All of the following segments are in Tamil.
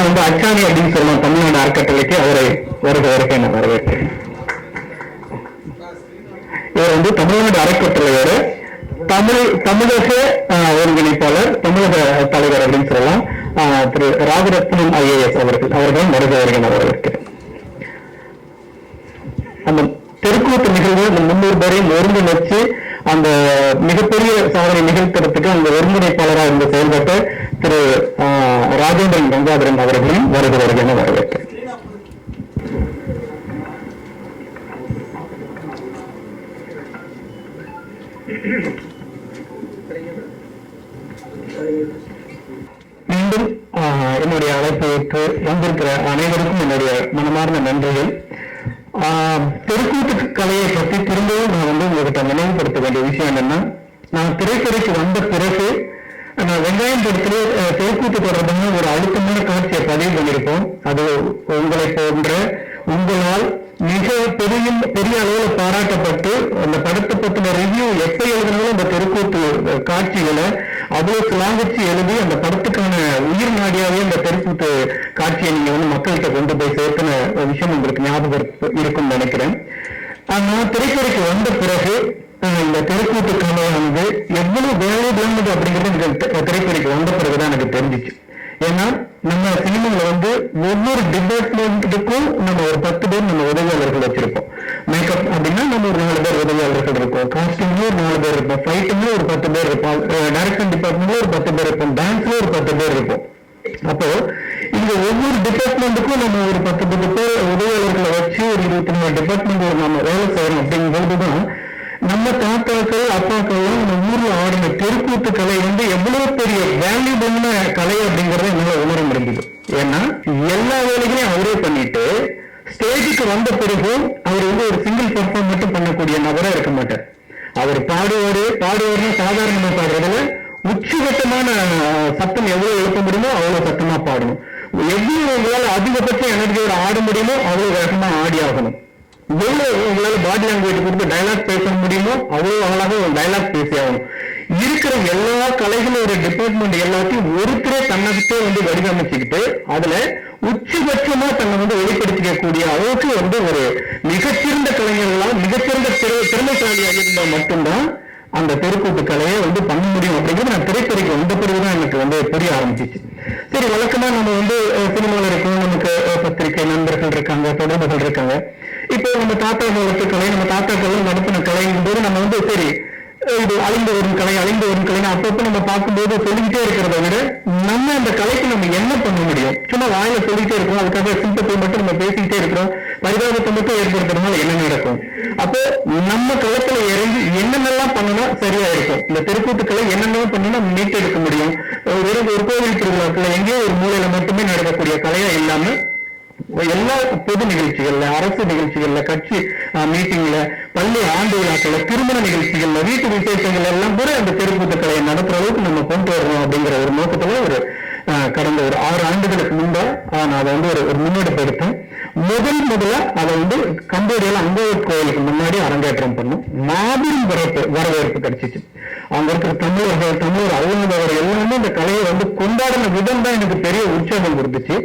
தான் வந்து அச்சாணி அப்படின்னு சொல்லலாம் தமிழ்நாடு அறக்கட்டளைக்கு அவரை வருக வருக என வரவேற்கிறேன். இவர் வந்து தமிழ்நாடு அறக்கட்டளையோட தமிழ் தமிழக ஆஹ், ஒருங்கிணைப்பாளர் தமிழக தலைவர் அப்படின்னு சொல்லலாம் ஆஹ், திரு ராஜரத்னம் ஐஏஎஸ் அவர்கள் அவர்கள் வருக வருக என வரவேற்கிறேன் அந்த தெருக்கூத்து நிகழ்வு அந்த முன்னூறு பேரையும் ஒருங்கிணைச்சு அந்த மிகப்பெரிய சாதனை நிகழ்த்துறதுக்கு அந்த ஒருங்கிணைப்பாளராக இருந்து செயல்பட்ட திரு ஆஹ், ராஜேந்திரன் கங்காதரன் அவர்களையும் வருக வருக என வரவேற்கிறேன் மீண்டும் என்னுடைய அழைப்பை ஏற்று வந்திருக்கிற அனைவருக்கும் என்னுடைய மனமார்ந்த நன்றிகள். ஆஹ், தெருக்கூத்து கலையை பற்றி திரும்பவும் நான் வந்து உங்ககிட்ட நினைவுபடுத்த வேண்டிய விஷயம் என்னன்னா நான் திரைத்துறைக்கு வந்த பிறகு நான் வெங்காயம் படத்துல தெருக்கூத்து தொடர்பான ஒரு அழுத்தமான காட்சியை பதிவு பண்ணியிருப்போம். அது உங்களை போன்ற உங்களால் மிக பெரிய பெரிய அளவில் பாராட்டப்பட்டு அந்த படத்தை பற்றின ரிவ்யூ எப்ப எழுதினாலும் அந்த தெருக்கூத்து காட்சிகளை அவ்வளவு சிலாங்கிச்சு எழுதி அந்த படத்துக்கான உயிர் நாடியாவே அந்த தெருக்கூத்து காட்சியை நீங்க வந்து மக்கள்கிட்ட கொண்டு போய் சேர்த்துன விஷயம் உங்களுக்கு ஞாபகம் இருக்கும்னு நினைக்கிறேன். ஆனா திரைத்துறைக்கு வந்த பிறகு இந்த தெருக்கூத்து வந்து எவ்வளவு வேலை வேலைபிளானது அப்படிங்கிறது எனக்கு திரைத்துறைக்கு வந்த பிறகுதான் எனக்கு தெரிஞ்சிச்சு. ஏன்னா நம்ம சினிமாவில் வந்து ஒவ்வொரு டிபார்ட்மெண்ட்டுக்கும் நம்ம ஒரு பத்து பேர் நம்ம உதவியாளர்கள் வச்சிருப்போம். மேக்கப் அப்படின்னா நம்ம ஒரு நாலு பேர் உதவியாளர்கள் இருப்போம். காஸ்டியூம்ல ஒரு நாலு பேர் இருப்போம். ஃபைட்டிங்ல ஒரு பத்து பேர் இருப்போம். டைரக்ஷன் டிபார்ட்மெண்ட்ல ஒரு பத்து பேர் இருப்போம். டான்ஸ்ல ஒரு பத்து பேர் இருப்போம். அப்போ இங்க ஒவ்வொரு டிபார்ட்மெண்ட்டுக்கும் நம்ம ஒரு பத்து பத்து பேர் உதவியாளர்களை வச்சு ஒரு இருபத்தி மூணு டிபார்ட்மெண்ட்ல நம்ம வேலை செய்யறோம் அப்படிங்கும்போதுதான் நம்ம தாத்தாக்கள் அப்பாக்கள் நம்ம ஊர்ல ஆடின தெருக்கூத்து கலை வந்து எவ்வளவு பெரிய வேல்யூபிளான கலை அப்படிங்கறத என்னால உணர முடிஞ்சது. ஏன்னா எல்லா வேலைகளையும் அவரே பண்ணிட்டு ஸ்டேஜுக்கு வந்த பிறகு அவர் வந்து ஒரு சிங்கிள் பெர்ஃபார்ம் மட்டும் பண்ணக்கூடிய நபரா இருக்க மாட்டார். அவர் பாடுவாரு பாடுவாருன்னா சாதாரணமா பாடுறதுல உச்சகட்டமான சத்தம் எவ்வளவு எழுப்ப முடியுமோ அவ்வளவு சத்தமா பாடணும். எவ்வளவு உங்களால் அதிகபட்ச எனர்ஜியோட ஆட முடியுமோ அவ்வளவு வேகமா ஆடி ஆகணும். எவ்வளவு உங்களால பாடி லாங்குவேஜ் கொடுத்து டயலாக் பேச முடியுமோ அவ்வளவு அழகாக ஒரு டயலாக் பேசி ஆகணும் இருக்கிற எல்லா கலைகளும் ஒரு டிபார்ட்மெண்ட் எல்லாத்தையும் ஒருத்தரே தன்னகிட்டே வந்து வடிவமைச்சுக்கிட்டு அதுல உச்சபட்சமா தன்னை வந்து வெளிப்படுத்திக்கக்கூடிய அளவுக்கு வந்து ஒரு மிகச்சிறந்த கலைஞர்களா மிகச்சிறந்த திற- திறமைசாலியாக இருந்தால் மட்டும்தான் அந்த தெருக்கூத்து கலையை வந்து பண்ண முடியும் அப்படிங்கிறது நான் திரைத்துறைக்கு வந்த பிறகுதான் எனக்கு வந்து புரிய ஆரம்பிச்சிச்சு. சரி வழக்கமா நம்ம வந்து சினிமாவில் இருக்கோம் நமக்கு பத்திரிகை நண்பர்கள் இருக்காங்க தொடர்புகள் இருக்காங்க. இப்போ நம்ம தாத்தா காலத்து கலை நம்ம தாத்தாக்கள் நடத்தின கலைங்கும் போது நம்ம வந்து சரி இது அழிந்து வரும் கலை அழிந்து வரும் கலை அப்பப்போ நம்ம பார்க்கும்போது சொல்லிக்கிட்டே இருக்கிறத விட நம்ம அந்த கலைக்கு நம்ம என்ன பண்ண முடியும்? சும்மா வாயில சொல்லிட்டே இருக்கோம் அதுக்காக சிம்பத்தை மட்டும் நம்ம பேசிக்கிட்டே இருக்கிறோம். பரிதாபத்தை மட்டும் ஏற்படுத்துறதுனால என்ன நடக்கும்? அப்போ நம்ம களத்துல இறங்கி என்னென்னலாம் பண்ணனா சரியா இருக்கும். இந்த தெருக்கூத்துக்களை என்னென்ன பண்ணா மீட்டு எடுக்க முடியும். ஒரு ஒரு கோவில் திருவிழாக்கள் எங்கேயோ ஒரு மூலையில மட்டுமே நடக்கக்கூடிய கலையா இல்லாம எல்லா பொது நிகழ்ச்சிகள்ல அரசு நிகழ்ச்சிகள்ல கட்சி மீட்டிங்ல பள்ளி ஆண்டு விழாக்கள்ல திருமண நிகழ்ச்சிகள்ல வீட்டு விசேஷங்கள் எல்லாம் கூட அந்த தெருக்கூத்து நடத்துற அளவுக்கு நம்ம கொண்டு வரணும் அப்படிங்கிற ஒரு நோக்கத்துல ஒரு கடந்த ஒரு ஆறு ஆண்டுகளுக்கு முன்பே நான் அதை வந்து ஒரு ஒரு முன்னெடுப்பு எடுத்தேன். முதல் முதல்ல அதை வந்து கம்போடியால அங்கோர் கோயிலுக்கு முன்னாடி அரங்கேற்றம் பண்ணோம். மாபெரும் வரவேற்பு வரவேற்பு கிடைச்சிச்சு. அங்க இருக்கிற தமிழர்கள் தமிழர் அல்லாதவர் எல்லாமே இந்த கலையை வந்து கொண்டாடின விதம் தான் எனக்கு பெரிய உற்சாகம் கொடுத்துச்சு.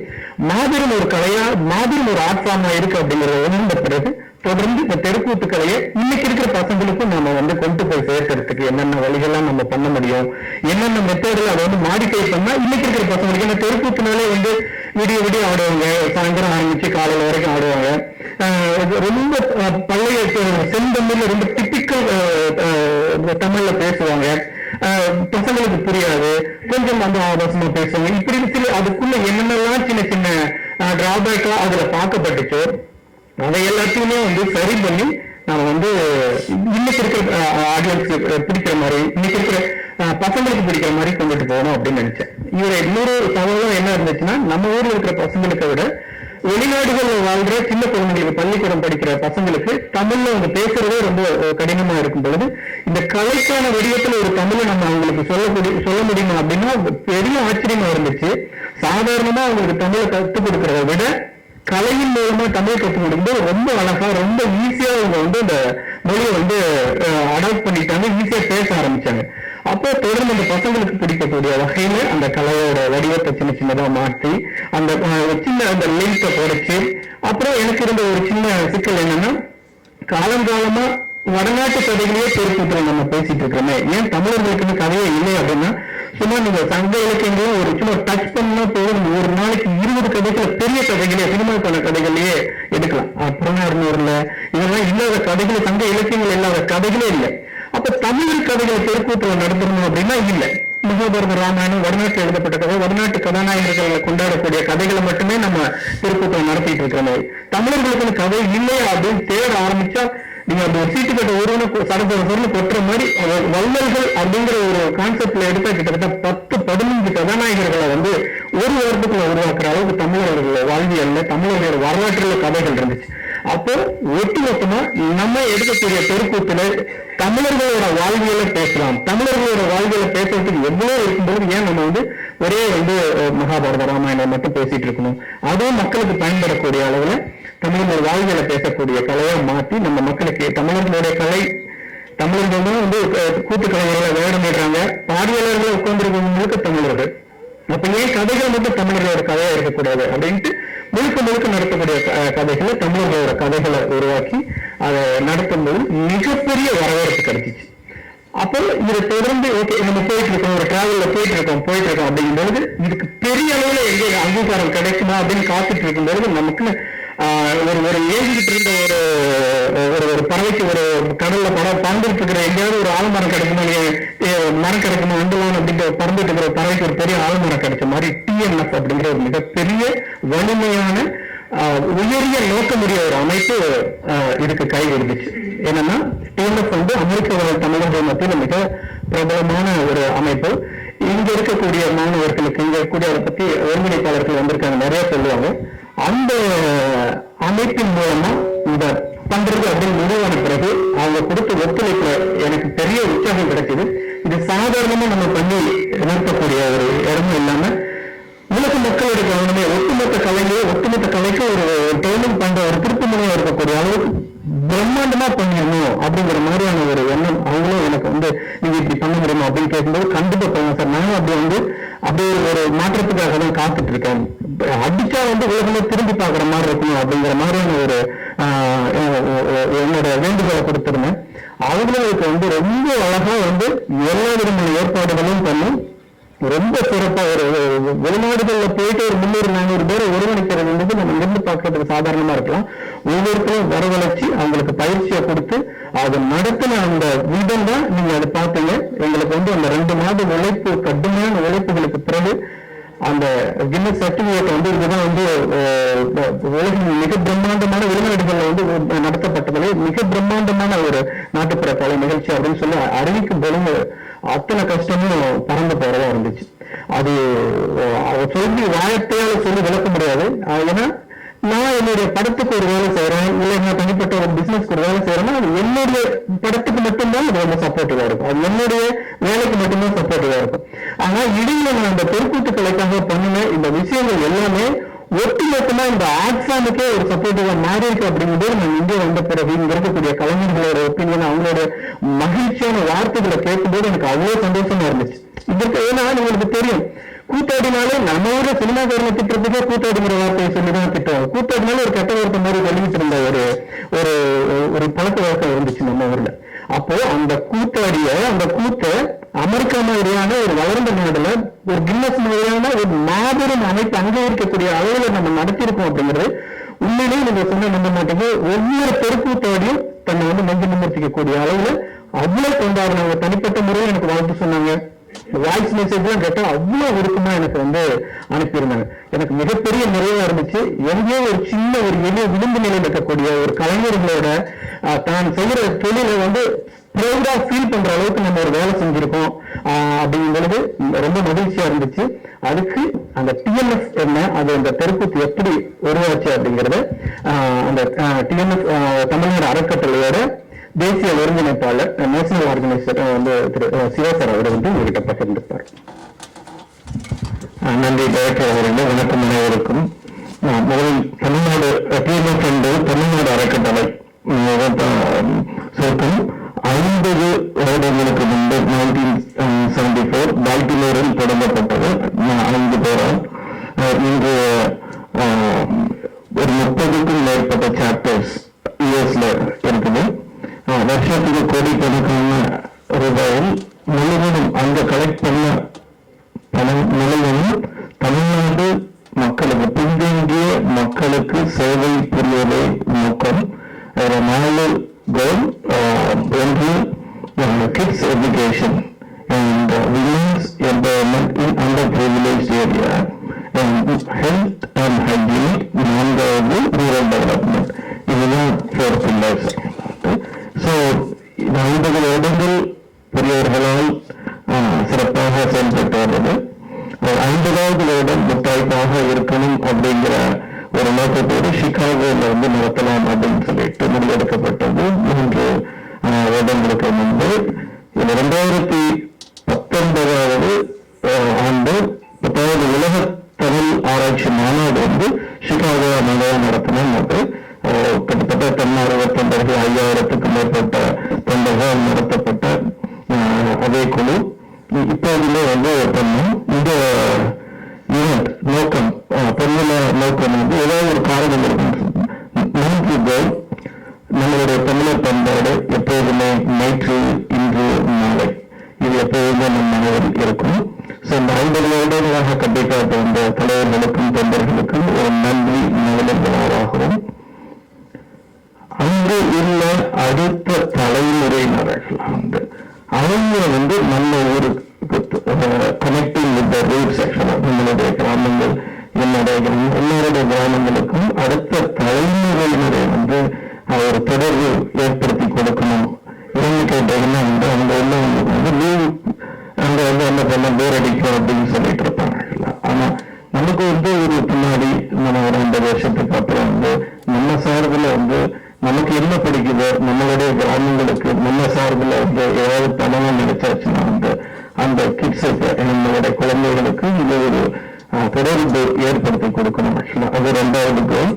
மாபெரும் ஒரு கலையா மாபெரும் ஒரு ஆர்ட் ஃபார்மா இருக்கு அப்படிங்கறத உணர்ந்த பிறகு தொடர்ந்து இந்த தெருக்கூத்து கலையை இன்னைக்கு இருக்கிற பசங்களுக்கும் நம்ம வந்து கொண்டு போய் சேர்க்கறதுக்கு என்னென்ன வழிகள்லாம் நம்ம பண்ண முடியும்? என்னென்ன மெத்தடில் அதை வந்து மாடிஃபை பண்ணா இன்னைக்கு இருக்கிற பசங்களுக்கு ஏன்னா தெருக்கூத்துனாலே வந்து விடிய விடிய ஆடுவாங்க. சாயந்தரம் ஆரம்பிச்சு காலையில வரைக்கும் ஆடுவாங்க. ரொம்ப பழைய செந்தமிழ் செந்தமிழ்ல ரொம்ப டிப்பிக்கல் தமிழ்ல பேசுவாங்க. ஆஹ் பசங்களுக்கு புரியாது. கொஞ்சம் வந்து ஆபாசமா பேசுவாங்க. இப்படி சில அதுக்குள்ள என்னென்னலாம் சின்ன சின்ன டிராபேக்லாம் அதுல பார்க்கப்பட்டுச்சோ அதை எல்லாத்தையுமே வந்து சரி பண்ணி நாம வந்து இன்னைக்கு இருக்கிற ஆடியன்ஸுக்கு பிடிக்கிற மாதிரி இன்னைக்கு இருக்கிற பசங்களுக்கு பிடிக்கிற மாதிரி கொண்டுட்டு போகணும் அப்படின்னு நினைச்சேன். இவர் இன்னொரு சவாலும் என்ன இருந்துச்சுன்னா நம்ம ஊர்ல இருக்கிற பசங்களுக்கு விட வெளிநாடுகள் வாழ்ற சின்ன குழந்தைங்களுக்கு பள்ளிக்கூடம் படிக்கிற பசங்களுக்கு தமிழ்ல அவங்க பேசுறதே ரொம்ப கடினமா இருக்கும் பொழுது இந்த கலைக்கான வடிவத்துல ஒரு தமிழை நம்ம அவங்களுக்கு சொல்லக்கூடிய சொல்ல முடியுமா அப்படின்னா பெரிய ஆச்சரியமா இருந்துச்சு. சாதாரணமா அவங்களுக்கு தமிழை கற்றுக் கொடுக்கறத விட கலையின் மூலமா தமிழ் கற்றுக் கொடுக்கும்போது ரொம்ப அழகா ரொம்ப ஈஸியா அவங்க வந்து அந்த மொழியை வந்து அடாப்ட் பண்ணிட்டாங்க ஈஸியா பேச ஆரம்பிச்சாங்க. அப்போ தொடர்ந்து அந்த பசங்களுக்கு பிடிக்கக்கூடிய வகையில அந்த கலையோட வடிவத்தை சின்ன சின்னதா மாற்றி அந்த சின்ன அந்த லிங்கை குறைச்சு அப்புறம் எனக்கு இருந்த ஒரு சின்ன சிக்கல் என்னன்னா காலங்காலமா வடநாட்டு கதைகளையே பேசிட்டு நம்ம பேசிட்டு இருக்கிறோமே. ஏன் தமிழர்களுக்குன்னு கதையே இல்லை அப்படின்னா சும்மா நீங்க சங்க இலக்கியங்களும் ஒரு சும்மா டச் பண்ணா போதும். ஒரு நாளைக்கு இருபது கதைகளை பெரிய கதைகளே சினிமாக்கான கதைகளையே எடுக்கலாம். அப்புறம் இருநூறுல இதெல்லாம் இல்லாத கதைகள் சங்க இலக்கியங்கள் இல்லாத கதைகளே இல்லை. அப்ப தமிழ் கதைகளை தெருக்கூத்துல நடத்தணும் அப்படின்னா இல்லை. மகாபாரத ராமாயணம் வடநாட்டில் எழுதப்பட்ட கதை வடநாட்டு கதாநாயகர்களை கொண்டாடக்கூடிய கதைகளை மட்டுமே நம்ம திருக்கூட்டம் நடத்திட்டு இருக்கிறோம். தமிழர்களுக்கு கதை இல்லையா அப்படின்னு தேட ஆரம்பிச்சா நீங்க அந்த சீட்டுக்கட்ட ஒருவனுக்கு கட்ட ஒருவனை பொருள் கொட்டுற மாதிரி வல்லல்கள் அப்படிங்கிற ஒரு கான்செப்ட்ல எடுத்தா கிட்டத்தட்ட பத்து பதினஞ்சு கதாநாயகர்களை வந்து ஒரு வருடத்துக்குள்ள உருவாக்குற அளவுக்கு தமிழர்களோட வாழ்வியல்ல தமிழர்களோட வரலாற்றுல கதைகள் இருந்துச்சு. அப்போ ஒட்டுமொத்தமா நம்ம எடுக்கக்கூடிய தெருக்கூத்துல தமிழர்களோட வாழ்வியலை பேசலாம். தமிழர்களோட வாழ்வியலை பேசுறதுக்கு எவ்வளவு இருக்கும்போது ஏன் நம்ம வந்து ஒரே வந்து மகாபாரத ராமாயணம் மட்டும் பேசிட்டு இருக்கணும்? அதுவும் மக்களுக்கு பயன்படக்கூடிய அளவுல தமிழர்கள் வாழ்வில பேசக்கூடிய கலையை மாற்றி நம்ம மக்களுக்கு தமிழர்களுடைய கலை தமிழர்கள் தான் வந்து கூட்டு கலைகளை வேடமிடுறாங்க பாடியாளர்கள் உட்கார்ந்துருக்கவங்க முழுக்க தமிழர்கள். அப்ப ஏன் கதைகள் மட்டும் தமிழர்களோட கதையா இருக்கக்கூடாது அப்படின்ட்டு முழுக்க முழுக்க நடத்தக்கூடிய கதைகளை தமிழர்களோட கதைகளை உருவாக்கி அதை நடத்தும்போது மிகப்பெரிய வரவேற்பு கிடைச்சிச்சு. அப்போ இதை தொடர்ந்து ஓகே நம்ம போயிட்டு இருக்கோம் ஒரு டிராவல்ல போயிட்டு இருக்கோம் போயிட்டு இருக்கோம் அப்படிங்கும்போது இதுக்கு பெரிய அளவுல எங்க அங்கீகாரம் கிடைக்குமா அப்படின்னு காத்துட்டு இருக்கும்போது நமக்கு ஒரு ஒரு ஏங்கிட்டு இருந்த ஒரு ஒரு ஒரு பறவைக்கு ஒரு கடல்ல பட பறந்துட்டு இருக்கிற எங்கேயாவது ஒரு ஆழ்மரம் கிடைக்குமா? மரம் கிடைக்குமா? வந்துலாம் அப்படின்ற பறந்துட்டு இருக்கிற பறவைக்கு ஒரு பெரிய ஆழ்மரம் கிடைச்ச மாதிரி டிஎன்எஃப் அப்படிங்கிற ஒரு மிகப்பெரிய வலிமையான உயரிய நோக்கமுடைய ஒரு அமைப்பு இதுக்கு கை கொடுத்துச்சு என்னன்னா டிஎன்எஃப் வந்து அமெரிக்க வாழ் தமிழர்கள் மத்தியில் மிக பிரபலமான ஒரு அமைப்பு. இங்க இருக்கக்கூடிய மாணவர்களுக்கு இங்க இருக்கக்கூடிய அதை பத்தி ஒருங்கிணைப்பாளர்கள் வந்திருக்காங்க நிறைய சொல்லுவாங்க. அந்த அமைப்பின் மூலமா இந்த பண்றது அப்படின்னு முடிவான பிறகு அவங்க கொடுத்த ஒத்துழைப்புல எனக்கு பெரிய உற்சாகம் கிடைக்குது. இது சாதாரணமா நம்ம பண்ணி நிறுத்தக்கூடிய ஒரு இடமும் இல்லாம உலக மக்களுடைய கவனமே ஒட்டுமொத்த கலையிலே ஒட்டுமொத்த கலைக்கு ஒரு ட்ரைனிங் பண்ற ஒரு திருப்பு இருக்கக்கூடிய அளவுக்கு பிரம்மாண்டமா பண்ணிடணும் அப்படிங்கிற மாதிரியான ஒரு எண்ணம் அவங்களும் எனக்கு வந்து நீங்க இப்படி பண்ண முடியுமா அப்படின்னு கேட்கும்போது கண்டிப்பா பண்ணுவேன் சார். நானும் அப்படி வந்து அப்படியே ஒரு மாற்றத்துக்காக தான் காத்துட்டு இருக்கேன். அடிச்சா வந்து உலகமே திரும்பி பாக்குற மாதிரி இருக்கணும் அப்படிங்கிற மாதிரியான ஒரு ஆஹ், என்னோட வேண்டுகோளை கொடுத்துருந்தேன். அவங்களுக்கு வந்து ரொம்ப அழகா வந்து எல்லா விதமான ஏற்பாடுகளும் பண்ணி ரொம்ப சிறப்பா ஒரு வெளிநாடுகளில் வெளிநாடுகள்ல போயிட்டு ஒரு முன்னூறு நானூறு பேரை ஒருங்கிணைக்கிறது வந்து நம்ம இருந்து பார்க்கறதுக்கு சாதாரணமா இருக்கலாம். ஒவ்வொருத்தரும் வரவழைச்சு அவங்களுக்கு பயிற்சியை கொடுத்து அதை நடத்தின அந்த விதம் தான் நீங்க அதை பார்த்தீங்க. எங்களுக்கு வந்து அந்த ரெண்டு மாத உழைப்பு கடுமையான உழைப்புகளுக்கு பிறகு அந்த கின்னஸ் சர்டிபிகேட் வந்து இதுதான் வந்து உலகின் மிக பிரம்மாண்டமான வெளிநாடுகள்ல வந்து நடத்தப்பட்டதிலே மிக பிரம்மாண்டமான ஒரு நாட்டுப்புற கலை நிகழ்ச்சி அப்படின்னு சொல்லி அறிவிக்கும் பொழுது அத்தனை கஷ்டமும் பறந்து போறதா இருந்துச்சு. அது சொல்லி வாயத்தையால சொல்லி விளக்க முடியாது. ஏன்னா நான் என்னுடைய படத்துக்கு ஒரு வேலை செய்யறேன் இல்லை நான் தனிப்பட்ட ஒரு பிசினஸ்க்கு ஒரு வேலை செய்யறேன்னா அது என்னுடைய படத்துக்கு மட்டும்தான் அது ரொம்ப சப்போர்ட்டிவா இருக்கும். அது என்னுடைய வேலைக்கு மட்டும்தான் சப்போர்ட்டிவா இருக்கும். ஆனா இடையில நான் இந்த தெருக்கூட்டு கலைக்காக பண்ணின இந்த விஷயங்கள் எல்லாமே ஒட்டுமொத்தமா இந்த ஆர்ட் ஒரு சப்போர்ட்டிவா மாறி இருக்கு அப்படிங்கும்போது நான் இங்கே வந்த பிறகு இங்க இருக்கக்கூடிய கலைஞர்களோட ஒப்பீனியன் அவங்களோட மகிழ்ச்சியான வார்த்தைகளை கேட்கும்போது எனக்கு அவ்வளவு சந்தோஷமா இருந்துச்சு. இதற்கு ஏன்னா உங்களுக்கு தெரியும். கூத்தாடினாலே நம்ம ஊர்ல சினிமாக்காரனை திட்டுறதுக்கே கூத்தாடிங்கிற வார்த்தையை சொல்லிதான் திட்டுவோம். கூத்தாடினாலே ஒரு கெட்ட வார்த்தை மாதிரி வெளியிட்டு இருந்த ஒரு ஒரு ஒரு பழக்க வழக்கம் இருந்துச்சு நம்ம ஊர்ல. அப்போ அந்த கூத்தாடிய அந்த கூத்த அமெரிக்கா மாதிரியான ஒரு வளர்ந்த நாடுல ஒரு கின்னஸ் மாதிரியான ஒரு மாபெரும் அமைப்பு அங்கீகரிக்கக்கூடிய அளவுல நம்ம நடத்தியிருக்கோம் அப்படிங்கிறது உண்மையிலேயே நீங்க சொன்ன நம்ப மாட்டீங்க. ஒவ்வொரு தெருக்கூத்தாடியும் தன்னை வந்து நெஞ்சு நிமிர்த்திக்கக்கூடிய அளவுல அவ்வளவு கொண்டாடினாங்க. தனிப்பட்ட முறையில் எனக்கு வாழ்த்து சொன்னாங்க. வாய்ஸ் மெசேஜ் எல்லாம் அவ்வளோ அவ்வளவு விருப்பமா எனக்கு வந்து அனுப்பியிருந்தாங்க. எனக்கு மிகப்பெரிய நிறைவாக இருந்துச்சு. எங்கேயோ ஒரு சின்ன ஒரு எளிய விளிம்பு நிலையில் இருக்கக்கூடிய ஒரு கலைஞர்களோட தான் செய்கிற தொழிலை வந்து ப்ரௌடாக ஃபீல் பண்ற அளவுக்கு நம்ம ஒரு வேலை செஞ்சுருக்கோம். அப்படிங்கிறது ரொம்ப மகிழ்ச்சியா இருந்துச்சு. அதுக்கு அந்த டிஎன்எஃப் என்ன அது அந்த தெருக்கூத்து எப்படி உருவாச்சு அப்படிங்கறத அந்த டிஎன்எஃப் தமிழ்நாடு அறக்கட்டளையோட தேசிய ஒருங்கிணைப்பாளர் நேஷனல் ஆர்கனைசர் வந்து திரு சிவா அவர் வந்து உங்ககிட்ட பகிர்ந்துப்பார் நன்றி டைரக்டர் அவர்கள் வணக்கம் அனைவருக்கும். முதலில் தமிழ்நாடு பிஎம்எஃப் என்பது தமிழ்நாடு அறக்கட்டளை சுருக்கம் ஐம்பது வருடங்களுக்கு முன்பு நைன்டீன் செவன்டி ஃபோர் பால்டிமோரில் தொடங்கப்பட்டது. ஐந்து பேரால். இன்று ஒரு முப்பதுக்கும் மேற்பட்ட சாப்டர்ஸ் யூஎஸ்ல இருக்குது. வருஷத்துக்கு கோடிக்கணக்கான ரூபாயில் முழுவதும் அங்க கலெக்ட் பண்ண பணம் முழுவதும் தமிழ்நாடு மக்களுக்கு பின்தங்கிய மக்களுக்கு சேவை புரியவே நோக்கம். ஒரு நாலு கோல் ஒன்று kids education and uh, women's empowerment in underprivileged area and health and hygiene. non-government, rural development. இதுதான் ஃபோர் பில்லர்ஸ் ஸோ இந்த ஐம்பது வருடங்கள் பெரியவர்களால் சிறப்பாக செயல்பட்டு வந்தது ஐம்பதாவது வருடம் முத்தாய்ப்பாக இருக்கணும் அப்படிங்கிற ஒரு நோக்கத்தோடு சிகாகோல வந்து நடத்தலாம் அப்படின்னு சொல்லிட்டு முடிவெடுக்கப்பட்டது. மூன்று வருடங்களுக்கு முன்பு. இது இரண்டாயிரத்தி பத்தொன்பதாவது ஆண்டு பத்தாவது உலக தமிழ் ஆராய்ச்சி மாநாடு வந்து சிகாகோ மாநாடு நடத்தணும் அது கிட்டத்தட்ட தன்னார்வ தொண்டர்கள் ஐயாயிரத்துக்கு மேற்பட்ட தொண்டர்கள் நடத்தப்பட்ட அதே குழு. இப்போதுமே வந்து பண்ணோம் இந்த யூனிட் நோக்கம் ஆஹ், நோக்கம் வந்து ஏதாவது ஒரு காரணம் இருக்கும் அந்த கிட்ஸுக்கு நம்மளுடைய குழந்தைகளுக்கு இது ஒரு தொடர்பு ஏற்படுத்தி கொடுக்கணும். அது ரெண்டாவது கோல்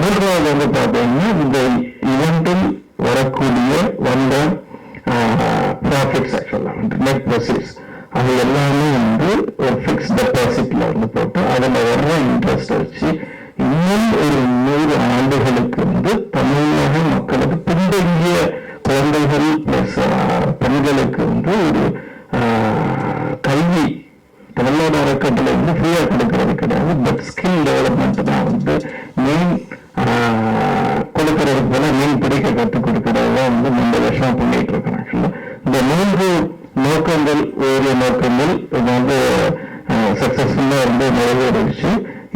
மூன்றாவது வந்து பார்த்தீங்கன்னா இந்த இவெண்டில் வரக்கூடிய வந்த ப்ராஃபிட்ஸ் ஆக்சுவலாக நெட் ப்ரொசீஸ் அது எல்லாமே வந்து ஒரு ஃபிக்ஸ் டெபாசிட்ல வந்து போட்டு அதில் வர்ற இன்ட்ரெஸ்ட் வச்சு இன்னும் ஒரு நூறு ஆண்டுகளுக்கு வந்து தமிழக மக்களுக்கு பின்தங்கிய குழந்தைகள் பிளஸ் பெண்களுக்கு வந்து ஒரு கல்வி தமிழ்நாடு அறக்கட்டளை வந்து ஃப்ரீயா கொடுக்கறது கிடையாது. பட் ஸ்கில் டெவலப்மெண்ட் தான் வந்து மெயின் கொடுக்கறதுக்கு போல மீன் பிடிக்க கற்றுக் கொடுக்கறது தான் வந்து முந்தைய வருஷம் பண்ணிட்டு இருக்கோம் ஆக்சுவலாக இந்த மூன்று நோக்கங்கள் வேறு நோக்கங்கள் இது வந்து சக்சஸ்ஃபுல்லா வந்து நிறைவேறிச்சு.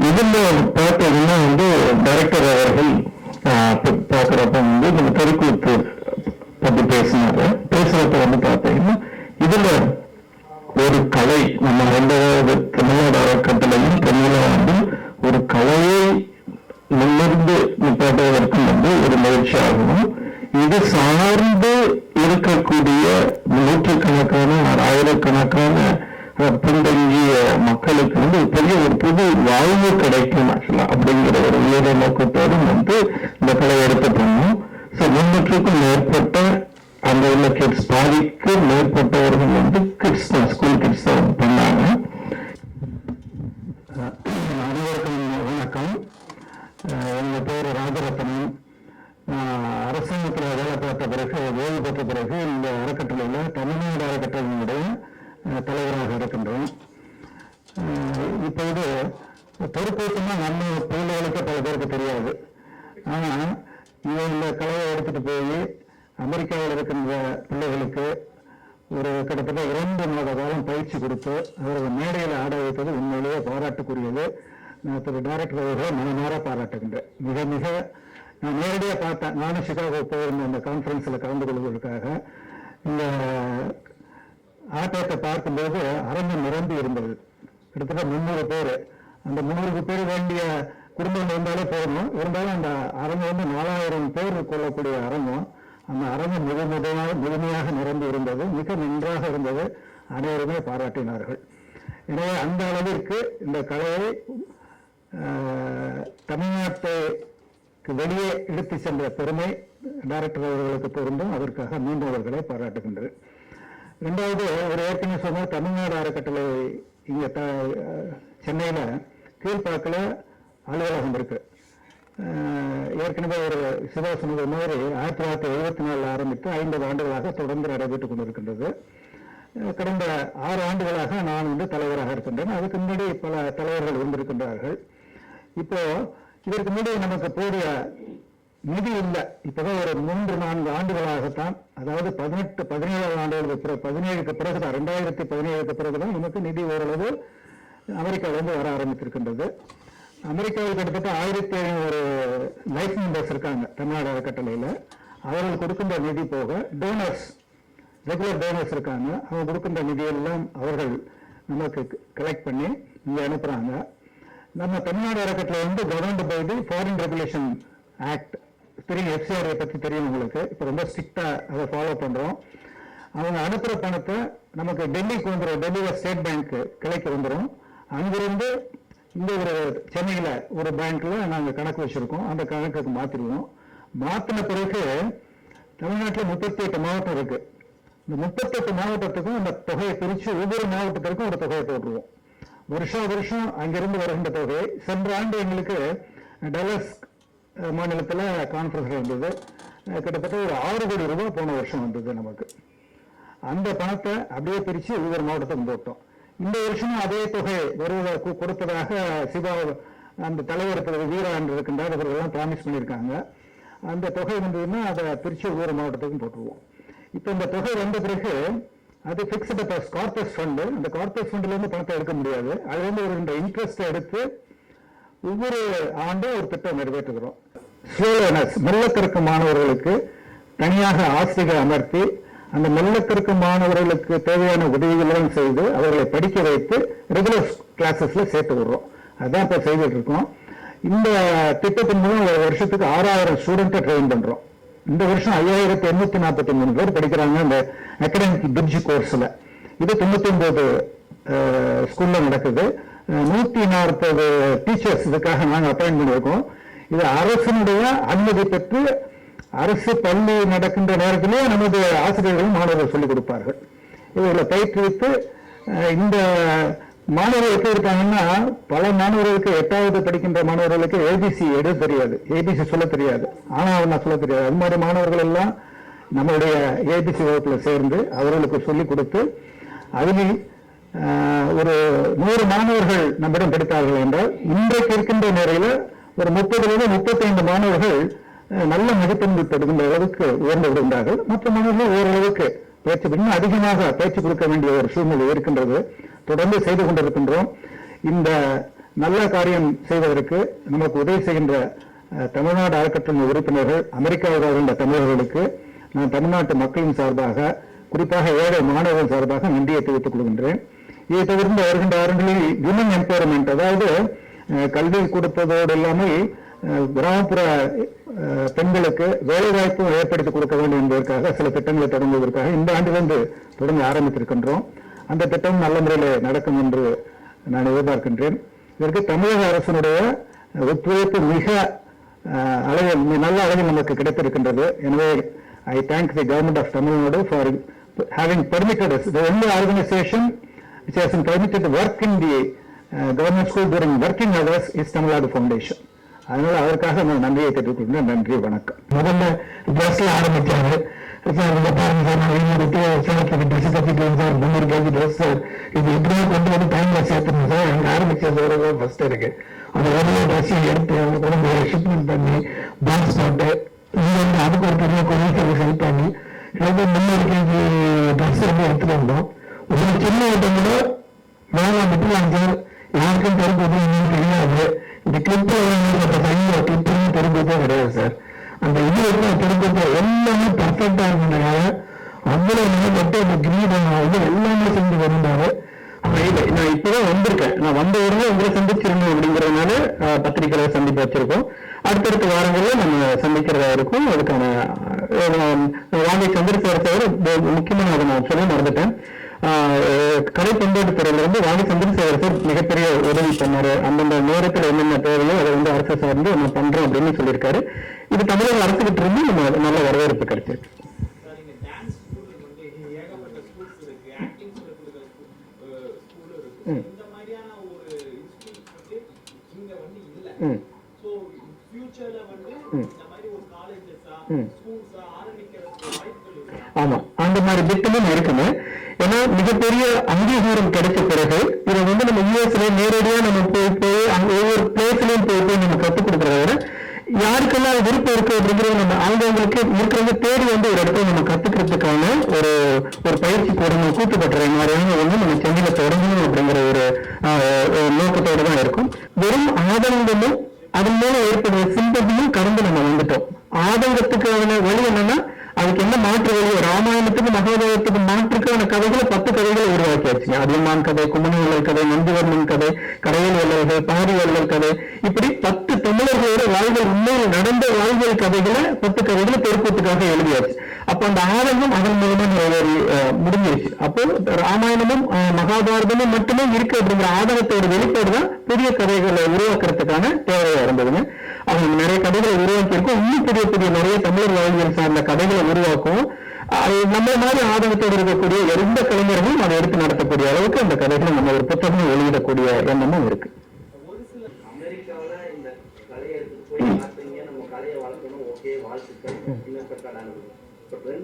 இதுல பார்த்தீங்கன்னா வந்து டைரக்டர் அவர்கள் தலைவராக இருக்கின்றோம். இப்பொழுது இப்போது நம்ம பிள்ளைகளுக்கு பல பேருக்கு தெரியாது. ஆனா இவன் இந்த கலையை எடுத்துட்டு போய் அமெரிக்காவில் இருக்கின்ற பிள்ளைகளுக்கு ஒரு கிட்டத்தட்ட இரண்டு மாத காலம் பயிற்சி கொடுத்து அவர்கள் மேடையில் ஆட வைத்தது உண்மையிலேயே பாராட்டுக்குரியது. நான் திரு டைரக்டர் அவர்களை மனமாற பாராட்டுகின்றேன். மிக மிக நான் நேரடியாக பார்த்தேன். நானும் சிகாகோ போயிருந்த அந்த கான்ஃபரன்ஸில் கலந்து கொள்வதற்காக. இந்த ஆட்டத்தை பார்க்கும்போது அரங்கம் நிரம்பி இருந்தது. கிட்டத்தட்ட முந்நூறு பேர். அந்த முந்நூறு பேர் வேண்டிய குடும்பம் இருந்தாலே போகணும் இருந்தாலும் அந்த அரங்கம் வந்து நாலாயிரம் பேர் கொள்ளக்கூடிய அரங்கம் அந்த அரங்கம் மிக முழுமையாக முழுமையாக நிரம்பி இருந்தது. மிக நன்றாக இருந்தது. அனைவருமே பாராட்டினார்கள். எனவே அந்த அளவிற்கு இந்த கலையை தமிழ்நாட்டுக்கு வெளியே எடுத்து சென்ற பெருமை டைரக்டர் அவர்களுக்கு பொருந்தும். அதற்காக மீண்டும் அவர்களை பாராட்டுகின்றேன். ரெண்டாவது ஒரு ஏற்கனவே சொன்ன தமிழ்நாடு அறக்கட்டளை இங்க த சென்னையில கீழ்ப்பாக்கில் அலுவலகம் இருக்கு. ஏற்கனவே ஒரு சிவா சொன்னது மாதிரி ஆயிரத்தி தொள்ளாயிரத்தி எழுபத்தி நாலில் ஆரம்பித்து ஐம்பது ஆண்டுகளாக தொடர்ந்து நடைபெற்றுக் கொண்டிருக்கின்றது. கடந்த ஆறு ஆண்டுகளாக நான் வந்து தலைவராக இருக்கின்றேன். அதுக்கு முன்னாடி பல தலைவர்கள் இருந்திருக்கின்றார்கள். இப்போ இதற்கு முன்னாடி நமக்கு போதிய நிதி இல்லை. இப்பதான் ஒரு மூன்று நான்கு ஆண்டுகளாகத்தான் அதாவது பதினெட்டு பதினேழாம் ஆண்டுகளுக்கு பிறகு பதினேழுக்கு பிறகு தான் ரெண்டாயிரத்தி பதினேழுக்கு பிறகு தான் நமக்கு நிதி ஓரளவு அமெரிக்காவிலிருந்து வர ஆரம்பித்திருக்கின்றது. அமெரிக்காவில் கிட்டத்தட்ட ஆயிரத்தி ஐநூறு லைஃப் மெம்பர்ஸ் இருக்காங்க தமிழ்நாடு அறக்கட்டளையில். அவர்கள் கொடுக்கின்ற நிதி போக டோனர்ஸ் ரெகுலர் டோனர்ஸ் இருக்காங்க. அவங்க கொடுக்கின்ற நிதியெல்லாம் அவர்கள் நமக்கு கலெக்ட் பண்ணி இங்கே அனுப்புகிறாங்க நம்ம தமிழ்நாடு அறக்கட்டளை வந்து government by the foreign regulation act தெரியும் எஃப்சிஆரை பற்றி தெரியும் உங்களுக்கு. இப்போ ரொம்ப ஸ்ட்ரிக்டாக அதை ஃபாலோ பண்ணுறோம் அவங்க அனுப்புகிற பணத்தை நமக்கு டெல்லிக்கு வந்துடும் டெல்லியில் ஸ்டேட் பேங்க் கிளைக்கு வந்துடும் அங்கிருந்து இந்த ஒரு சென்னையில் ஒரு பேங்க்ல நாங்கள் கணக்கு வச்சுருக்கோம். அந்த கணக்குக்கு மாற்றிடுவோம் மாற்றின பிறகு தமிழ்நாட்டில் முப்பத்தி எட்டு மாவட்டம் இருக்கு. இந்த முப்பத்தெட்டு மாவட்டத்துக்கும் அந்த தொகையை பிரித்து ஒவ்வொரு மாவட்டத்திற்கும் ஒரு தொகையை போட்டுருவோம். வருஷம் வருஷம் அங்கிருந்து வருகின்ற தொகை. சென்ற ஆண்டு எங்களுக்கு டலர்ஸ் மாநிலத்தில் கான்ஃபரன்ஸ் இருந்தது கிட்டத்தட்ட ஒரு ஆறு கோடி ரூபாய் போன வருஷம் வந்தது நமக்கு. அந்த பணத்தை அப்படியே பிரித்து ஒவ்வொரு மாவட்டத்துக்கும் போட்டோம். இந்த வருஷமும் அதே தொகை வருவதற்கு கொடுப்பதாக சிவா அந்த தலைவர் திரு வீரா என்று இருக்கின்றார். அவர்கள்லாம் ப்ராமிஸ் பண்ணியிருக்காங்க. அந்த தொகை வந்ததுன்னா அதை பிரித்து ஒவ்வொரு மாவட்டத்துக்கும் போட்டுருவோம். இப்போ இந்த தொகை வந்த பிறகு அது ஃபிக்ஸ்டு கார்பஸ் ஃபண்டு அந்த கார்பஸ் ஃபண்டுலேருந்து பணத்தை எடுக்க முடியாது. அதுலேருந்து ஒரு இந்த இன்ட்ரெஸ்ட் எடுத்து ஒவ்வொரு ஆண்டும் ஒரு திட்டம் நிறைவேற்றுகிறோம். ஸ்லோலர்னஸ் மெல்லத்திற்கு மாணவர்களுக்கு தனியாக ஆசிரியர் அமர்த்தி அந்த மெல்லத்திற்கு மாணவர்களுக்கு தேவையான உதவிகளும் செய்து அவர்களை படிக்க வைத்து ரெகுலர் கிளாஸஸ்ல சேர்த்து விடுறோம். அதான் இப்போ செய்துட்டு இருக்கோம். இந்த திட்டத்தின் மூலம் ஒரு வருஷத்துக்கு ஆறாயிரம் ஸ்டூடெண்ட்டை ட்ரெயின் பண்றோம். இந்த வருஷம் ஐயாயிரத்தி எண்ணூத்தி நாற்பத்தி மூணு பேர் படிக்கிறாங்க இந்த அகாடமிக் பிரிட்ஜ் கோர்ஸ்ல இது தொண்ணூத்தி ஒன்பது ஸ்கூல்ல நடக்குது. நூற்றி நூத்தி நாற்பது டீச்சர்ஸ் இதுக்காக நாங்கள் அப்பாயின் பண்ணியிருக்கோம். இது அரசினுடைய அனுமதி பெற்று அரசு பள்ளி நடக்கின்ற நேரத்திலே நமது ஆசிரியர்களும் மாணவர்கள் சொல்லிக் கொடுப்பார்கள். இவர்களை பயிற்றுவித்து இந்த மாணவர்கள் எப்படி இருக்காங்கன்னா பல மாணவர்களுக்கு எட்டாவது படிக்கின்ற மாணவர்களுக்கு ஏபிசி எழுத தெரியாது. ஏபிசி சொல்ல தெரியாது. ஆனால் நான் சொல்ல தெரியாது. அது மாதிரி மாணவர்கள் எல்லாம் நம்மளுடைய ஏபிசி வகுப்பில் சேர்ந்து அவர்களுக்கு சொல்லிக் கொடுத்து அதில் ஒரு நூறு மாணவர்கள் நம்மிடம் படித்தார்கள் என்றால் இன்றைக்கு இருக்கின்ற நிலையில ஒரு முப்பதுலேருந்து முப்பத்தைந்து மாணவர்கள் நல்ல மதிப்பெண்கள் பெறுகின்ற அளவுக்கு உயர்ந்து விடுகின்றார்கள். மற்ற மாணவர்கள் ஓரளவுக்கு பயிற்சி இன்னும் அதிகமாக பயிற்சி கொடுக்க வேண்டிய ஒரு சூழ்நிலை இருக்கின்றது. தொடர்ந்து செய்து கொண்டிருக்கின்றோம். இந்த நல்ல காரியம் செய்வதற்கு நமக்கு உதவி செய்கின்ற தமிழ்நாடு அறக்கட்டளை உறுப்பினர்கள் அமெரிக்காவில் வாழ்கின்ற தமிழர்களுக்கு நான் தமிழ்நாட்டு மக்களின் சார்பாக குறிப்பாக ஏழை மாணவர்கள் சார்பாக நன்றியை தெரிவித்துக் கொள்கின்றேன். இதை தவிர்த்து வருகின்ற வாரங்களில் விமன் எம்பவர்மெண்ட் அதாவது கல்வி கொடுப்பதோடு இல்லாமல் கிராமப்புற பெண்களுக்கு வேலைவாய்ப்பும் ஏற்படுத்தி கொடுக்க வேண்டும் என்பதற்காக சில திட்டங்களை தொடங்குவதற்காக இந்த ஆண்டிலிருந்து தொடங்கி ஆரம்பித்திருக்கின்றோம். அந்த திட்டம் நல்ல முறையில் நடக்கும் என்று நான் எதிர்பார்க்கின்றேன். இதற்கு தமிழக அரசினுடைய ஒத்துழைப்பு மிக அளவில் நல்ல அளவில் நமக்கு கிடைத்திருக்கின்றது. எனவே I thank the government of Tamil Nadu for having permitted us. The only organization which has been permitted to work in the uh, government school during working hours is Tamil Nadu Foundation. அதனால அதற்காக நான் நன்றியை தெரிவித்துக்கிறேன் நன்றி வணக்கம். முதல்ல ட்ரெஸ்ல ஆரம்பிச்சாரு. சார் இந்த பாருங்க சார் நான் வெளியே விட்டு சேலத்துக்கு ட்ரெஸ் கட்டிக்கலாம் சார் முன்னூறு கேஜி ட்ரெஸ் சார் இது எப்படியோ கொண்டு வந்து டைம்ல சேர்த்துணும் சார் எனக்கு ஆரம்பிச்சது ஒரு ஃபர்ஸ்ட் இருக்கு. அந்த வெளியே ட்ரெஸ் எடுத்து அவங்க கொண்டு ஷிப்மெண்ட் பண்ணி பாக்ஸ் போட்டு இங்க இருந்து அதுக்கு ஒரு பெரிய கொரியர் ஹெல்ப் பண்ணி ரொம்ப முன்னூறு கேஜி ட்ரெஸ் வந்து எடுத்துட்டு வந்தோம். ஒரு சின்ன ஐட்டம் கூட விட்டுலாம் சார் யாருக்கும் தெரிஞ்சது இன்னும் தெரியாது. இந்த கிளிப் தனியாக கிளிப்பும் தெரிஞ்சதே கிடையாது சார் அந்த இது வந்து தெரிஞ்சது எல்லாமே பர்ஃபெக்டா இருந்ததுனால அவ்வளவு நிலைப்பட்டு அந்த கிரீடம் இது எல்லாமே செஞ்சு வந்தாரு. நான் இப்பதான் வந்திருக்கேன். நான் வந்த உடனே உங்களை சந்திச்சிருந்தோம் அப்படிங்கறதுனால அஹ், சந்திப்பு வச்சிருக்கோம். அடுத்தடுத்த வாரங்களில் நம்ம சந்திக்கிறதா இருக்கும். அதுக்கான வாங்கி சந்திரசேகர் தவிர முக்கியமான அதை நான் சொல்ல மறந்துட்டேன். கலை பண்பாட்டு துறையில இருந்து வாங்கி சந்திரசேகர் சார் மிகப்பெரிய உதவி பண்ணாரு. அந்தந்த நேரத்தில் என்னென்ன தேவையோ அதை வந்து அரசு சார்ந்து நம்ம பண்றோம் அப்படின்னு சொல்லியிருக்காரு. இது தமிழக அரசு கிட்ட இருந்து நம்ம நல்ல வரவேற்பு கிடைச்சிருக்கு. ஆமா அந்த மாதிரி திட்டமும் இருக்குங்க ஏன்னா மிகப்பெரிய அங்கீகாரம் கிடைச்ச பிறகு இதை வந்து நம்ம யூஎஸ்ல நேரடியா நம்ம போய் போய் அங்க ஒவ்வொரு பிளேஸ்லயும் போய் போய் நம்ம கற்றுக் கொடுக்கறத விட யாருக்கெல்லாம் விருப்பம் இருக்கு அப்படிங்கிறது நம்ம அவங்கவுங்களுக்கு இருக்கிறவங்க தேடி வந்து ஒரு இடத்துல நம்ம கத்துக்கிறதுக்கான ஒரு ஒரு பயிற்சி கூட நம்ம கூட்டுப்பட்டுற மாதிரியான வந்து நம்ம சென்னையில தொடங்கணும் அப்படிங்கிற ஒரு ஆஹ், நோக்கத்தோட தான் இருக்கும். வெறும் ஆதங்கமும் அதன் மூலம் ஏற்படுற சிந்தனையும் கடந்து நம்ம வந்துட்டோம். ஆதங்கத்துக்கான வழி என்னன்னா அதுக்கு என்ன மாற்று வழி? ராமாயணத்துக்கு மகாபாரதத்துக்கு மாற்றுக்கான கதைகளை பத்து கதைகளை உருவாக்கியாச்சுங்க அதியமான் கதை குமணவள்ளல் கதை நந்திவர்மன் கதை கடையல் வள்ளல்கள் பாரி வள்ளல் கதை. இப்படி பத்து தமிழர்களோட வாழ்கள் உண்மையில் நடந்த வாழ்வியல் கதைகளை பத்து கதைகளை தெருக்கூத்துக்காக எழுதியாச்சு. அப்ப அந்த ஆதங்கம் அதன் மூலமா நிறைவேறி முடிஞ்சிருச்சு அப்போ ராமாயணமும் மகாபாரதமும் மட்டுமே இருக்கு அப்படிங்கிற ஆதங்கத்தோட வெளிப்பாடு தான் புதிய கதைகளை உருவாக்குறதுக்கான தேவையா இருந்ததுங்க. அவங்க நிறைய கதைகளை உருவாக்கியிருக்கோம். இன்னும் புதிய புதிய நிறைய தமிழர் வாழ்வியல் சார்ந்த கதைகளை உருவாக்கும் அது நம்மள மாதிரி ஆதங்கத்தோடு இருக்கக்கூடிய எந்த கலைஞர்களும் அதை எடுத்து நடத்தக்கூடிய அளவுக்கு அந்த கதைகளை நம்ம ஒரு புத்தகம் வெளியிடக்கூடிய எண்ணமும் இருக்கு. அமெரிக்காவுல இந்த கலையை போய் நம்ம கலையை வளர்க்கணும். ஓகே வாழ்த்துக்கள்.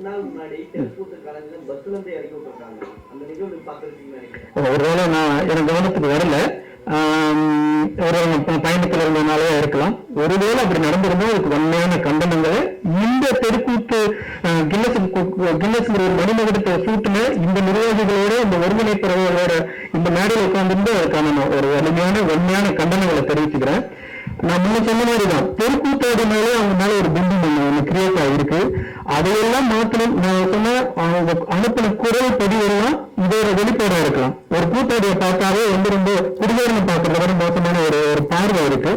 நாள் முன்னாடி தெருக்கூத்து பஸ்ல இருந்து இறக்கி விட்டுருக்காங்க அந்த நிகழ்வு பார்த்துருக்கீங்கன்னு நினைக்கிறேன். ஒருவேளை நான் எனக்கு கவனத்துக்கு வரல. ஒரு பயணத்தில் பயணத்துல இருந்ததுனாலே இருக்கலாம். ஒருவேளை அப்படி நடந்திருந்தா அதுக்கு உண்மையான கண்டனங்களை. இந்த தெருக்கூத்து கில்லஸ் கின்னஸ் ஒரு மணிமகத்தை சூட்டுல இந்த நிர்வாகிகளோட இந்த ஒருங்கிணைப்பவர்களோட இந்த மேடையில் உட்கார்ந்து அதுக்கான ஒரு வலிமையான உண்மையான கண்டனங்களை தெரிவிச்சுக்கிறேன். நான் முன்ன சொன்ன மாதிரி தான் தெருக்கூத்தோட மேலே அவங்க மேல ஒரு பிம்பம் ஒண்ணு கிரியேட் ஆகிருக்கு அதையெல்லாம் மாத்தணும். நான் சொன்ன அவங்க அனுப்பின குரல் பதிவெல்லாம் இதோட வெளிப்பாடா இருக்கலாம். ஒரு கூத்தாடியை பார்த்தாவே வந்து ரொம்ப குடியேறணும் பார்க்கறத விட மோசமான ஒரு ஒரு பார்வை இருக்கு.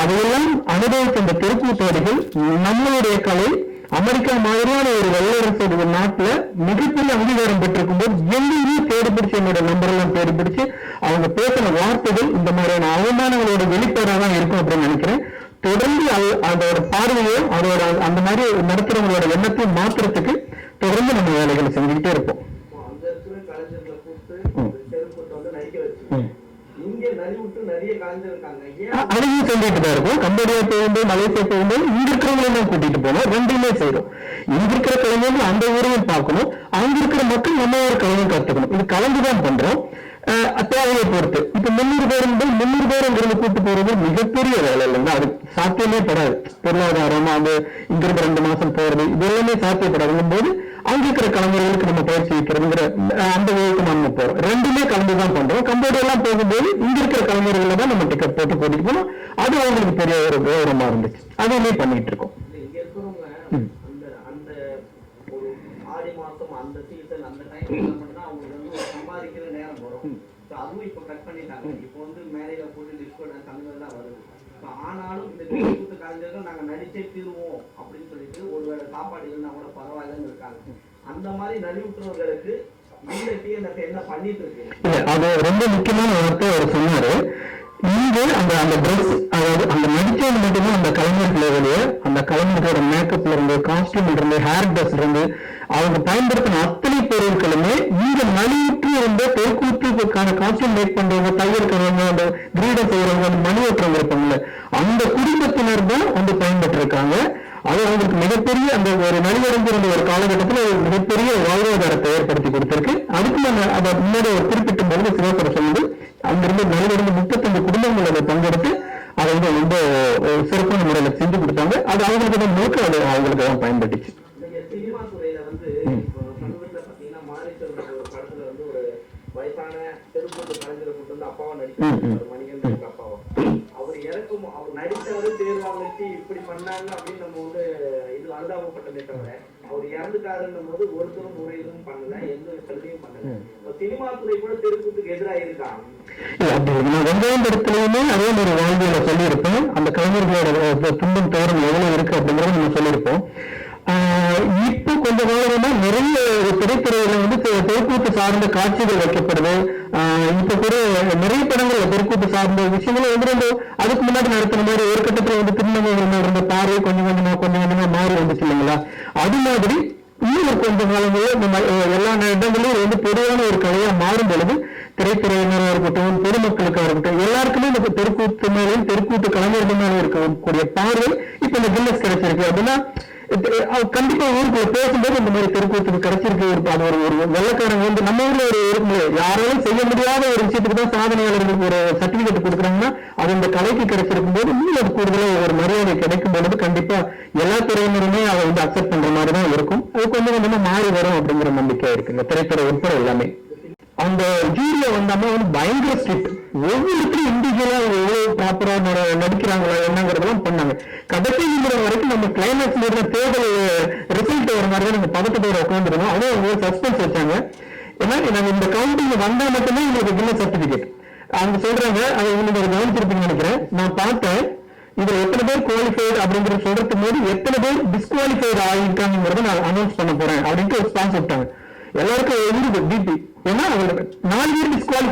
அதையெல்லாம் அனுபவித்த இந்த தெருக்கூத்தாடிகள் நம்மளுடைய கலை அமெரிக்கா மாதிரியான ஒரு வல்லரசு நாட்டுல மிகப்பெரிய அங்கீகாரம் பெற்றிருக்கும் போது எங்கேயுமே தேடி பிடிச்சு என்னோட நம்பர் எல்லாம் தேடி பிடிச்சு அவங்க பேசின வார்த்தைகள் இந்த மாதிரியான அவமானங்களோட வெளிப்பாடா தான் இருக்கும் அப்படின்னு நினைக்கிறேன். தொடர்ந்து அது அதோட பார்வையோ அதோட அந்த மாதிரி நடத்துறவங்களோட எண்ணத்தையும் மாத்துறதுக்கு தொடர்ந்து நம்ம வேலைகளை செஞ்சுக்கிட்டே இருப்போம். அதையும் செஞ்சுட்டு தான் இருக்கும். கம்போடியா போகும்போது மலேசியா போகும்போது இங்க இருக்கிறவங்களையும் தான் கூட்டிட்டு போனோம் ரெண்டுமே செய்யறோம் இங்க இருக்கிற கலைஞர்கள் அந்த ஊரையும் பார்க்கணும். அங்க இருக்கிற மக்கள் நம்ம ஒரு கலைஞர் கத்துக்கணும். இது கலந்துதான் பண்றோம். தேவையை பொறுத்து இப்ப முன்னூறு பேர் இருந்தால் முன்னூறு பேர் இங்கிருந்து கூட்டு போறது மிகப்பெரிய வேலை இல்லைங்க. அது சாத்தியமே படாது. பொருளாதாரம் அது இங்க இருந்து ரெண்டு மாசம் போறது இது எல்லாமே சாத்தியப்படாதுங்கும் போது அங்க இருக்கிற கலைஞர்களுக்கு நம்ம பயிற்சி வைக்கிறதுங்கிற அந்த வகைக்கு நம்ம போறோம். ரெண்டுமே கலந்து தான் பண்றோம். கம்போடியா எல்லாம் போகும்போது இங்க இருக்கிற கலைஞர்களை தான் நம்ம டிக்கெட் போட்டு கூட்டிட்டு போனோம். அது அவங்களுக்கு பெரிய ஒரு கௌரவமா இருந்துச்சு. அதுவுமே பண்ணிட்டு இருக்கோம். அந்த அந்த ஒரு ஆடி மாசம் அந்த சீசன் அந்த டைம்ல மட்டும்தான் அவங்களுக்கு வந்து ஒரு சம்பாதிக்கிற நேரம் வரும் So அதுவும் இப்ப கட் பண்ணிட்டாங்க இப்போ வந்து மேலையில போட்டு டிஸ்கோ டான்ஸ் அந்த மாதிரி தான் வருது So கூட்டு இந்த கலைஞர்கள் நடிச்சே தீருவோம் அப்படின்னு சொல்லிட்டு ஒருவேளை சாப்பாடு இருந்தால் கூட பரவாயில்லன்னு இருக்காங்க. அந்த மாதிரி நலிவுற்றவர்களுக்கு அது ரொம்ப முக்கியமான வார்த்தை அவர் சொன்னாரு. இங்க அந்த அந்த ட்ரெஸ் அதாவது அந்த நடிச்சது மட்டுமே அந்த கலைஞர்கள் லெவலு அந்த கலைஞர்களோட மேக்கப்ல இருந்து காஸ்டியூம் இருந்து ஹேர் ட்ரெஸ்ல இருந்து அவங்க பயன்படுத்தின அத்தனை பொருட்களுமே இங்க நலிவுற்று இருந்த தெருக்கூத்துக்கான காட்சியம் மேக் பண்றவங்க தையல்கிறவங்க அந்த கிரீடம் செய்யறவங்க அந்த மணி ஓட்டுறவங்க இருப்பாங்கல்ல அந்த குடும்பத்தினர் தான் வந்து பயன்பட்டிருக்காங்க அது அவங்களுக்கு மிகப்பெரிய அந்த ஒரு நலிவடைஞ்சிருந்த ஒரு காலகட்டத்தில் ஒரு மிகப்பெரிய வாழ்வாதாரத்தை ஏற்படுத்தி கொடுத்திருக்கு. அதுக்கு நம்ம அதை முன்னாடி ஒரு குறிப்பிட்ட போது சிறப்பட சொல்லுது. அங்கிருந்து நலிவடைந்த முப்பத்தஞ்சு குடும்பங்கள் அதை பங்கெடுத்து அதை வந்து ரொம்ப சிறப்பான முறையில் செஞ்சு கொடுத்தாங்க. அது அவங்களுக்கு தான் முழுக்க அது அவங்களுக்கு தான் பயன்பட்டுச்சு நீங்க சினிமா துறையில வந்து இப்போ சமீபத்துல பாத்தீங்கன்னா மாரிச்சல் ஒரு படத்துல வந்து ஒரு வயசான தெருக்கூத்து கலைஞரை கூட்டு வந்து அப்பாவா நடிச்சிருக்காரு மணிகண்டன் அப்பாவா அவர் இறக்கும் அவர் நடித்தவரை தேர்வாங்க வச்சு இப்படி பண்ணாங்க அப்படின்னு நம்ம வந்து இது அனுதாபப்பட்டதே தவிர அவர் இறந்துட்டாருன்னும் போது ஒருத்தரும் ஒரு இதுவும் பண்ணல எந்த ஒரு கல்வியும் பண்ணல. இப்போ சினிமா துறை கூட தெருக்கூத்துக்கு எதிராக இருக்கா? இல்ல, அப்படி இல்லை. நான் வெங்காயம் படத்துலயுமே அதே மாதிரி வாழ்வியலை சொல்லியிருப்பேன் அந்த கலைஞர்களோட துன்பம் துயரம் எவ்வளவு இருக்கு அப்படிங்கறத நம்ம சொல்லியிருப்போம். இப்போ கொஞ்ச காலமா நிறைய திரைத்துறையில வந்து தெ- தெருக்கூத்து சார்ந்த காட்சிகள் வைக்கப்படுது. இப்ப கூட நிறைய படங்கள் தெருக்கூத்து சார்ந்த விஷயங்களும் வந்து ரொம்ப அதுக்கு முன்னாடி நடத்தின மாதிரி ஒரு கட்டத்துல வந்து திருநங்கைகள் இருந்த பார்வை கொஞ்சம் கொஞ்சமா கொஞ்சம் கொஞ்சமா மாறி வந்துச்சு இல்லைங்களா? அது மாதிரி இன்னும் கொஞ்ச காலங்களில் இந்த மாதிரி, எல்லா இடங்களிலும் வந்து பொதுவான ஒரு கலையா மாறும் பொழுது திரைத்துறையினராக இருக்கட்டும் பொதுமக்களுக்காக இருக்கட்டும் எல்லாருக்குமே இந்த தெருக்கூத்து மேலேயும் தெருக்கூத்து கலைஞர்கள் மேலே இருக்கக்கூடிய பார்வை இப்ப இந்த கில்லஸ் கிடைச்சிருக்கு. அப்படின்னா கண்டிப்பா ஊருக்கு பேசும்போது இந்த மாதிரி தெருக்கூத்துக்கு கிடைச்சிருக்கு ஒரு அது ஒரு ஒரு வெள்ளக்காரங்க வந்து நம்ம ஊர்ல ஒரு இருக்கும் யாராலும் செய்ய முடியாத ஒரு விஷயத்துக்கு தான் சாதனையாளர்களுக்கு ஒரு சர்டிபிகேட் கொடுக்குறாங்கன்னா அது இந்த கலைக்கு கிடைச்சிருக்கும் போது இன்னும் அது கூடுதலாக ஒரு மரியாதை கிடைக்கும் பொழுது கண்டிப்பா எல்லா துறையினருமே அதை வந்து அக்செப்ட் பண்ற மாதிரி தான் இருக்கும். அது கொஞ்சம் கொஞ்சமா மாறி வரும் அப்படிங்கிற நம்பிக்கை இருக்குங்க. திரைத்துறை உட்பட எல்லாமே. அந்த ஜூரியா வந்தாம வந்து பயங்கர ஸ்ட்ரிக்ட் ஒவ்வொருத்தரும் இண்டிவிஜுவலா எவ்வளவு ப்ராப்பரா நடிக்கிறாங்களா என்னங்கிறதெல்லாம் பண்ணாங்க. கடைசி நிமிடம் வரைக்கும் நம்ம கிளைமேக்ஸ்ல இருந்த தேர்தல் ரிசல்ட் வர மாதிரி தான் நம்ம பதட்டத்தோட உட்காந்துருந்தோம் அதே அவங்க சஸ்பென்ஸ் வச்சாங்க. ஏன்னா நாங்க இந்த கவுண்டிங் வந்தா மட்டுமே உங்களுக்கு கின்ன சர்டிபிகேட் அவங்க சொல்றாங்க அதை உங்களுக்கு ஒரு கவனிச்சிருப்பீங்கன்னு நினைக்கிறேன். நான் பார்த்தேன். இதுல எத்தனை பேர் குவாலிஃபைடு அப்படிங்கறத சொல்றதுக்கு போது எத்தனை பேர் டிஸ்குவாலிஃபைடு ஆகிருக்காங்கிறத நான் அனௌன்ஸ் பண்ண போறேன். அப்படின்ட்டு ஒரு ஸ்பான்ஸ் விட்டாங்க. எல்லாருக்கும் இருந்தது பிபி ஏன்னா அவங்க நாலு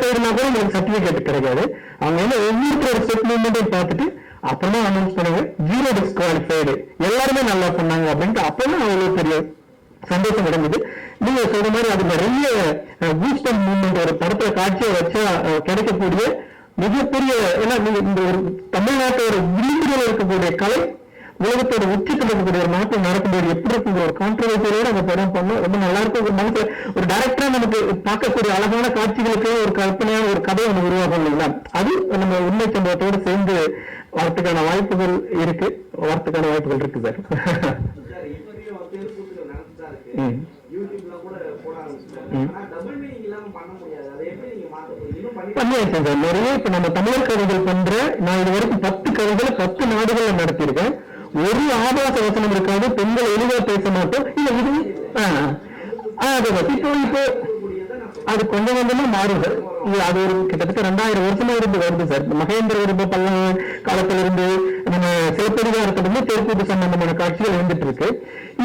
பேர் கூட உங்களுக்கு சர்டிபிகேட் கிடைக்காது. அவங்க வந்து ஒவ்வொருத்தரோட ஸ்டெப் பார்த்துட்டு அப்புறமா அனௌன்ஸ் பண்ணுங்க ஜீரோ டிஸ்குவாலிஃபைடு எல்லாருமே நல்லா பண்ணாங்க அப்படின்ட்டு அப்பதான் அவ்வளவு பெரிய சந்தோஷம் அடைஞ்சது நீங்க சொல்ற மாதிரி அது நிறைய கூஸ்டம் மூவ்மெண்ட் ஒரு படத்துல காட்சியை வச்சா கிடைக்கக்கூடிய மிகப்பெரிய ஏன்னா நீங்க இந்த ஒரு தமிழ்நாட்டோட விளிம்புகள் இருக்கக்கூடிய கலை உலகத்தோட உச்சத்தில் இருக்கக்கூடிய ஒரு நாட்டில் நடக்கும்போது எப்படி இருக்குங்கிற ஒரு கான்ட்ரவர்சியோட அந்த படம் பண்ணோம். ரொம்ப நல்லா இருக்கும். ஒரு மனசு ஒரு டேரக்டரா நமக்கு பார்க்கக்கூடிய அழகான காட்சிகளுக்கு ஒரு கற்பனையான ஒரு கதை ஒன்று உருவாகும் இல்லைங்களா? அது நம்ம உண்மை சம்பவத்தோடு சேர்ந்து வரத்துக்கான வாய்ப்புகள் இருக்கு. வரத்துக்கான வாய்ப்புகள் இருக்கு சார். ம். ம். சார். நிறைய இப்ப நம்ம தமிழர் கதைகள் பண்ற நான் இது வரைக்கும் பத்து கதைகளை பத்து நாடுகள்ல நடத்தியிருக்கேன். ஒரு ஆபாச வசனம் இருக்காது. பெண்கள் எளிதாக பேச மாட்டோம். இல்ல இது ஆ, ஆ, இப்போ இப்போ அது கொஞ்சம் கொஞ்சமா மாறுது. அது ஒரு கிட்டத்தட்ட ரெண்டாயிரம் வருஷமா இருந்து வருது சார். மகேந்திர விரும்ப பல்லவ காலத்துல இருந்து நம்ம சிலப்பதிகாரத்திலிருந்து தெற்கூட்டு சம்பந்தமான காட்சிகள் இருந்துட்டு இருக்கு.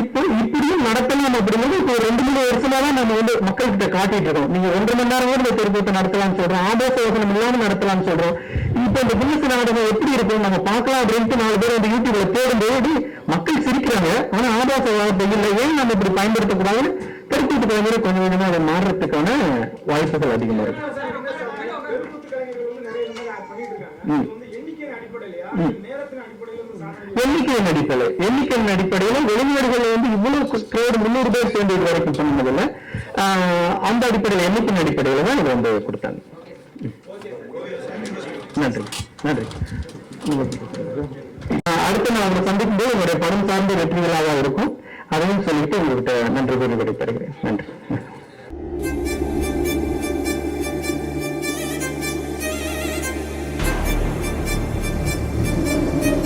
இப்போ இப்படியும் நடத்தலாம் அப்படிங்கிறது இப்போ ரெண்டு மூணு வருஷமா தான் நம்ம வந்து மக்கள்கிட்ட காட்டிட்டு இருக்கோம். நீங்க ஒன்றரை மணி நேரம் கூட இந்த தெருக்கூத்தை நடத்தலாம்னு சொல்றோம். ஆபாச வசனம் இல்லாம நடத்தலாம்னு சொல்றோம். இப்போ இந்த புதுசு நாடகம் எப்படி இருக்கும் நம்ம பார்க்கலாம் அப்படின்ட்டு நாலு பேர் அந்த யூடியூப்ல தேடும்போது மக்கள் சிரிக்கிறாங்க. ஆனா ஆபாச வார்த்தை இல்லை ஏன் நம்ம இப்படி பயன்படுத்தக்கூடாதுன்னு தெருக்கூட்டு கலைஞரை கொஞ்சம் கொஞ்சமா அதை மாறுறதுக்கான வாய்ப்புகள் அதிகமா இருக்கு. எண்ணிக்கையின் சாதனை எண்ணிக்கையின் அடிப்படையில் வெளிநாடுகள் வந்து இவ்வளவு கிரௌடு முந்நூறு பேர் சேர்ந்து இது வரைக்கும் ஆஹ் அந்த அடிப்படையில் எண்ணிக்கையின் அடிப்படையில் தான் இது வந்து கொடுத்தாங்க. நன்றி. நன்றி. அடுத்து நான் உங்களை சந்திக்கும் போது உங்களுடைய படம் சார்ந்த வெற்றிகளாக இருக்கும். அதையும் சொல்லிட்டு உங்கள்கிட்ட நன்றி கூறி விடைபெறுகிறேன். நன்றி.